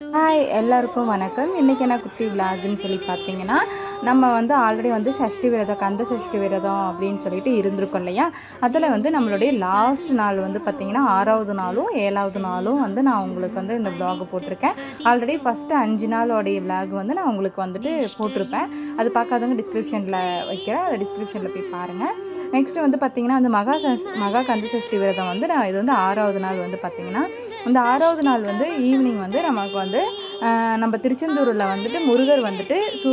Hi எல்லாருக்கும் வணக்கம். இன்றைக்கி என்ன குட்டி விலாகுன்னு சொல்லி பார்த்தீங்கன்னா நம்ம வந்து ஆல்ரெடி வந்து சஷ்டி விரதம் கந்த சஷ்டி விரதம் அப்படின்னு சொல்லிட்டு இருந்திருக்கோம் இல்லையா? அதில் வந்து நம்மளுடைய லாஸ்ட் நாள் வந்து பார்த்திங்கன்னா ஆறாவது நாளும் ஏழாவது நாளும் வந்து நான் உங்களுக்கு வந்து இந்த vlog போட்டிருக்கேன். ஆல்ரெடி ஃபஸ்ட்டு அஞ்சு நாளோடைய விலாக் வந்து நான் உங்களுக்கு வந்துட்டு போட்டிருப்பேன். அது பார்க்காதவங்க டிஸ்கிரிப்ஷனில் வைக்கிறேன். அதை டிஸ்கிரிப்ஷனில் போய் பாருங்கள் நெக்ஸ்ட்டு வந்து பார்த்திங்கன்னா அந்த மகா சஷ் மகா கந்த சஷ்டி விரதம் வந்து நான் இது வந்து ஆறாவது நாள் வந்து பார்த்திங்கன்னா இந்த ஆறாவது நாள் வந்து ஈவினிங் வந்து நமக்கு வந்து நம்ம திருச்செந்தூரில் வந்துட்டு முருகர் வந்துட்டு சூ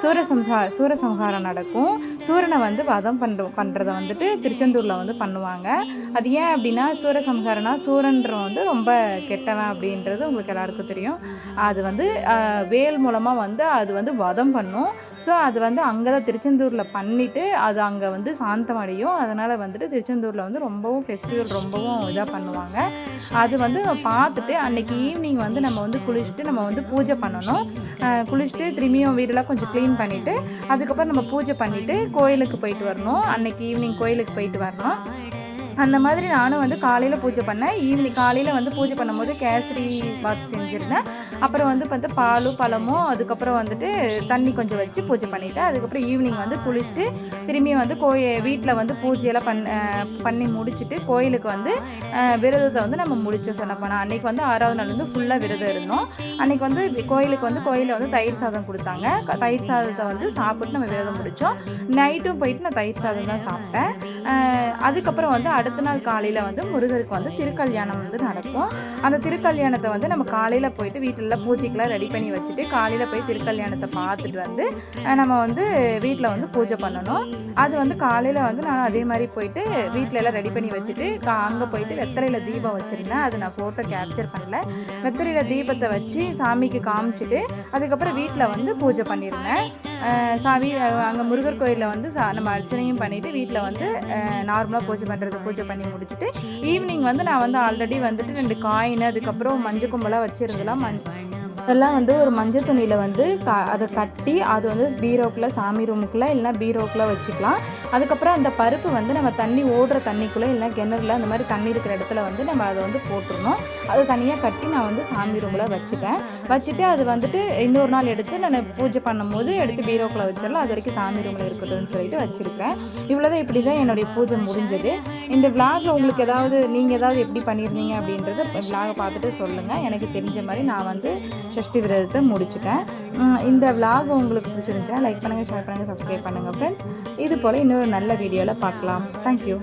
சூரசம்ஹா சூரசம்ஹாரம் நடக்கும். சூரனை வந்து வதம் பண்ணுற பண்ணுறத வந்துட்டு திருச்செந்தூரில் வந்து பண்ணுவாங்க. அது ஏன் அப்படின்னா சூரசம்ஹாரம்னா சூரன்ற வந்து ரொம்ப கெட்டவன் அப்படின்றது உங்களுக்கு எல்லாருக்கும் தெரியும். அது வந்து வேல் மூலமாக வந்து அது வந்து வதம் பண்ணும். ஸோ அது வந்து அங்கே தான் திருச்செந்தூரில் பண்ணிவிட்டு அது அங்கே வந்து சாந்தம் அடையும். அதனால் வந்துட்டு திருச்செந்தூரில் வந்து ரொம்பவும் ஃபெஸ்டிவல் ரொம்பவும் இதாக பண்ணுவாங்க. அது வந்து பார்த்துட்டு அன்றைக்கி ஈவினிங் வந்து நம்ம வந்து குளிச்சுட்டு நம்ம வந்து பூஜை பண்ணணும். குளிச்சுட்டு திரும்பியும் வீடெல்லாம் கொஞ்சம் க்ளீன் பண்ணிவிட்டு அதுக்கப்புறம் நம்ம பூஜை பண்ணிவிட்டு கோயிலுக்கு போயிட்டு வரணும். அன்னைக்கு ஈவினிங் கோயிலுக்கு போயிட்டு வரணும். அந்த மாதிரி நானும் வந்து காலையில் பூஜை பண்ணேன். ஈவினிங் காலையில் வந்து பூஜை பண்ணும்போது கேசரி பாத் செஞ்சுருந்தேன். அப்புறம் வந்து பார்த்து பாலும் பழமும் அதுக்கப்புறம் வந்துட்டு தண்ணி கொஞ்சம் வச்சு பூஜை பண்ணிவிட்டேன் அதுக்கப்புறம் ஈவினிங் வந்து குளிச்சுட்டு திரும்பியும் வந்து கோயி வீட்டில் வந்து பூஜையெல்லாம் பண் பண்ணி முடிச்சுட்டு கோயிலுக்கு வந்து விரதத்தை வந்து நம்ம முடிச்சோம் சொன்ன அன்றைக்கி வந்து ஆறாவது நாள் வந்து ஃபுல்லாக விரதம் இருந்தோம். அன்றைக்கி வந்து கோயிலுக்கு வந்து கோயிலில் வந்து தயிர் சாதம் கொடுத்தாங்க. தயிர் சாதத்தை வந்து சாப்பிட்டு நம்ம விரதம் முடித்தோம் நைட்டும் போயிட்டு நான் தயிர் சாதம் தான் சாப்பிட்டேன். அதுக்கப்புறம் வந்து அடுத்த நாள் காலையில் வந்து முருகருக்கு வந்து திருக்கல்யாணம் வந்து நடக்கும். அந்த திருக்கல்யாணத்தை வந்து நம்ம காலையில் போயிட்டு வீட்டிலலாம் பூஜைக்கெலாம் ரெடி பண்ணி வச்சுட்டு காலையில் போய் திருக்கல்யாணத்தை பார்த்துட்டு வந்து நம்ம வந்து வீட்டில் வந்து பூஜை பண்ணணும். அது வந்து காலையில் வந்து நான் அதே மாதிரி போயிட்டு வீட்டில எல்லாம் ரெடி பண்ணி வச்சுட்டு அங்கே போயிட்டு வெத்தலையில் தீபம் வச்சுருந்தேன். அது நான் ஃபோட்டோ கேப்சர் பண்ணல. வெத்தலையில் தீபத்தை வச்சு சாமிக்கு காமிச்சிட்டு அதுக்கப்புறம் வீட்டில் வந்து பூஜை பண்ணியிருந்தேன். சாமி அங்கே முருகர் கோயிலில் வந்து சா நம்ம அர்ச்சனையும் பண்ணிவிட்டு வீட்டில் வந்து நார்மலாக பூஜை பண்ணுறது பூஜை பண்ணி முடிச்சுட்டு ஈவினிங் வந்து நான் வந்து ஆல்ரெடி வந்துட்டு ரெண்டு காயின் அதுக்கப்புறம் மஞ்சள் கும்பலாக வச்சுருந்தலாம். மண் இதெல்லாம் வந்து ஒரு மஞ்சள் துணியில் வந்து க அதை கட்டி அது வந்து பீரோக்குள்ளே சாமி ரூமுக்குள்ளே இல்லைனா பீரோக்குள்ளே வச்சுக்கலாம். அதுக்கப்புறம் அந்த பருப்பு வந்து நம்ம தண்ணி ஓடுற தண்ணிக்குள்ளே இல்லைனா கிணறுல அந்த மாதிரி தண்ணி இருக்கிற இடத்துல வந்து நம்ம அதை வந்து போட்டுருணும் அதை தனியாக கட்டி நான் வந்து சாமி ரூமில் வச்சுட்டேன். வச்சுட்டு அது வந்துட்டு இன்னொரு நாள் எடுத்து நான் பூஜை பண்ணும்போது எடுத்து பீரோக்குள்ளே வச்சிடலாம். அது வரைக்கும் சாமி ரூமில் இருக்கட்டும்னு சொல்லிட்டு வச்சுருக்கேன் இவ்வளோதான் இப்படி தான் என்னுடைய பூஜை முடிஞ்சது. இந்த விளாகில் உங்களுக்கு ஏதாவது நீங்கள் ஏதாவது எப்படி பண்ணியிருந்தீங்க அப்படின்றத விளாகை பார்த்துட்டு சொல்லுங்கள் எனக்கு தெரிஞ்ச மாதிரி நான் வந்து சஷ்டி விரதத்தை முடிச்சிட்டேன். இந்த விலாக் உங்களுக்கு பிடிச்சிருந்துச்சுன்னா லைக் பண்ணுங்கள் ஷேர் பண்ணுங்கள் சப்ஸ்கிரைப் பண்ணுங்கள் ஃப்ரெண்ட்ஸ் இது போல் இன்னொரு நல்ல வீடியோவில் பார்க்கலாம். தேங்க்யூ